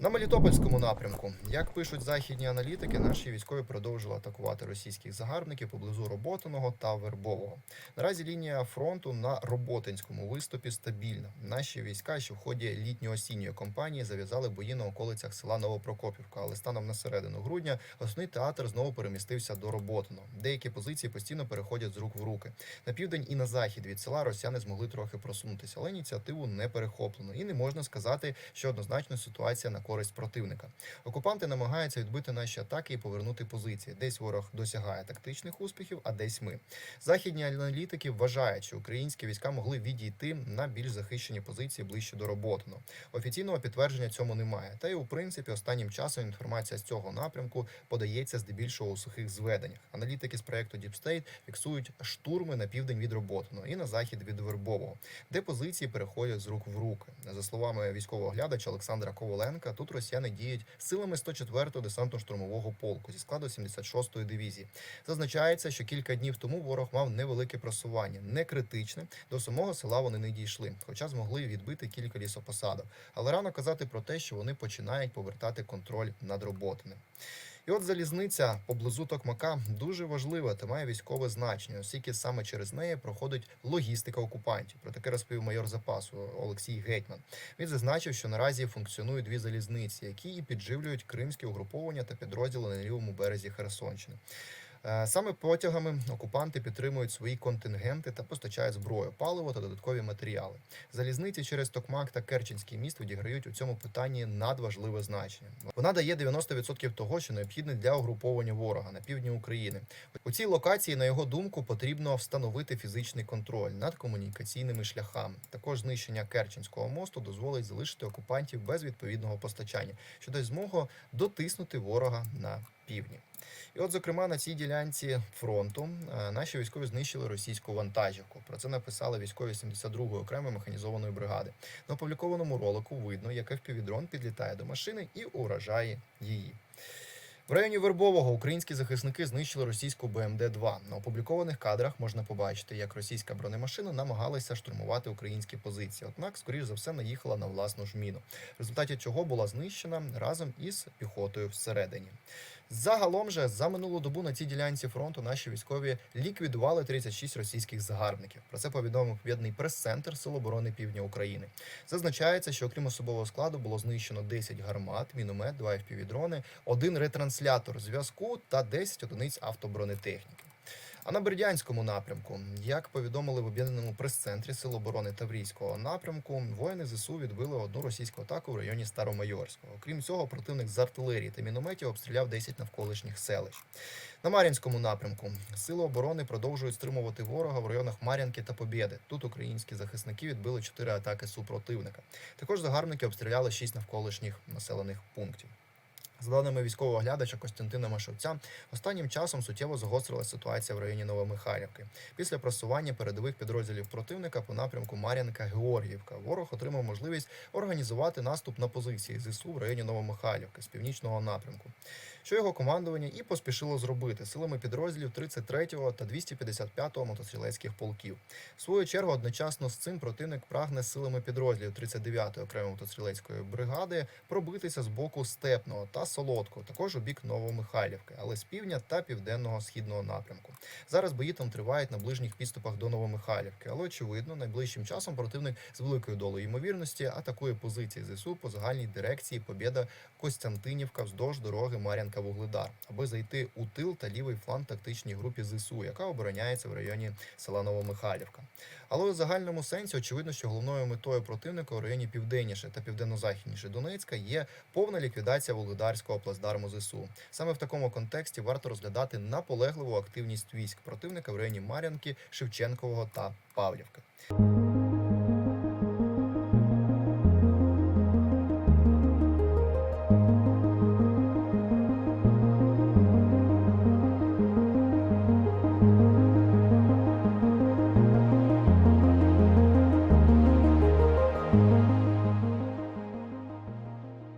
На Мелітопольському напрямку, як пишуть західні аналітики, наші військові продовжили атакувати російських загарбників поблизу Роботиного та Вербового. Наразі лінія фронту на Роботинському виступі стабільна. Наші війська, що в ході літньо-осінньої кампанії зав'язали бої на околицях села Новопрокопівка, але станом на середину грудня основний театр знову перемістився до Роботиного. Деякі позиції постійно переходять з рук в руки. На південь і на захід від села росіяни змогли трохи просунутися, але ініціативу не перехоплено. І не можна сказати, що однозначно ситуація на користь противника. Окупанти намагаються відбити наші атаки і повернути позиції. Десь ворог досягає тактичних успіхів, а десь ми. Західні аналітики вважають, що українські війська могли відійти на більш захищені позиції ближче до Роботиного. Офіційного підтвердження цьому немає. Та й у принципі останнім часом інформація з цього напрямку подається здебільшого у сухих зведеннях. Аналітики з проекту Deep State фіксують штурми на південь від Роботиного і на захід від Вербового, де позиції переходять з рук в руки. За словами військового оглядача Олександра Коваленка, тут росіяни діють силами 104-го десантно-штурмового полку зі складу 76-ї дивізії. Зазначається, що кілька днів тому ворог мав невелике просування, не критичне. До самого села вони не дійшли, хоча змогли відбити кілька лісопосадок. Але рано казати про те, що вони починають повертати контроль над роботами. І от залізниця поблизу Токмака дуже важлива та має військове значення, оскільки саме через неї проходить логістика окупантів. Про таке розповів майор запасу Олексій Гетьман. Він зазначив, що наразі функціонують дві залізниці, які і підживлюють кримські угруповання та підрозділи на лівому березі Херсонщини. Е, Саме потягами окупанти підтримують свої контингенти та постачають зброю, паливо та додаткові матеріали. Залізниці через Токмак та Керченський міст відіграють у цьому питанні надважливе значення. Вона дає 90% того, що необхідне для угруповання ворога на півдні України. У цій локації, на його думку, потрібно встановити фізичний контроль над комунікаційними шляхами. Також знищення Керченського мосту дозволить залишити окупантів без відповідного постачання, що дасть змогу дотиснути ворога на півдні. І от, зокрема, на цій ділянці фронту е, наші військові знищили російську вантажівку. Про це написали військові 72-ї окремої механізованої бригади. На опублікованому ролику видно, як FPV-дрон підлітає до машини і уражає її. В районі Вербового українські захисники знищили російську БМД-2. На опублікованих кадрах можна побачити, як російська бронемашина намагалася штурмувати українські позиції. Однак, скоріш за все, наїхала на власну ж міну, в результаті чого була знищена разом із піхотою всередині. Загалом же за минулу добу на цій ділянці фронту наші військові ліквідували 36 російських загарбників. Про це повідомив пов'єднаний прес-центр Сил оборони Півдня України. Зазначається, що окрім особового складу було знищено 10 гармат, міномет, 2 FPV-дрони, один ретранслятор зв'язку та 10 одиниць автобронетехніки. А на Бердянському напрямку, як повідомили в об'єднаному прес-центрі Сил оборони Таврійського напрямку, воїни ЗСУ відбили одну російську атаку в районі Старомайорського. Окрім цього, противник з артилерії та мінометів обстріляв 10 навколишніх селищ. На Мар'їнському напрямку сили оборони продовжують стримувати ворога в районах Мар'янки та Побєди. Тут українські захисники відбили 4 атаки супротивника. Також загарбники обстріляли 6 навколишніх населених пунктів. За даними військового оглядача Костянтина Машовця, останнім часом суттєво загострилася ситуація в районі Новомихайлівки. Після просування передових підрозділів противника по напрямку Мар'янка-Георгіївка ворог отримав можливість організувати наступ на позиції ЗСУ в районі Новомихайлівки з північного напрямку, що його командування і поспішило зробити силами підрозділів 33-го та 255-го мотострілецьких полків. В свою чергу, одночасно з цим противник прагне силами підрозділів 39-ї окремої мотострілецької бригади пробитися з боку степного та солодкого, також у бік Новомихайлівки, але з півдня та південного східного напрямку. Зараз бої там тривають на ближніх підступах до Новомихайлівки, але очевидно, найближчим часом противник з великою долею ймовірності атакує позиції ЗСУ по загальній дирекції Побєда Костянтинівка вздовж дороги Мар'янка Вугледар, аби зайти у тил та лівий фланг тактичній групі ЗСУ, яка обороняється в районі села Новомихайлівка. Але у загальному сенсі очевидно, що головною метою противника у районі південніше та південно-західніше Донецька є повна ліквідація Вугледарського плацдарму ЗСУ. Саме в такому контексті варто розглядати наполегливу активність військ противника в районі Мар'янки, Шевченкового та Павлівки.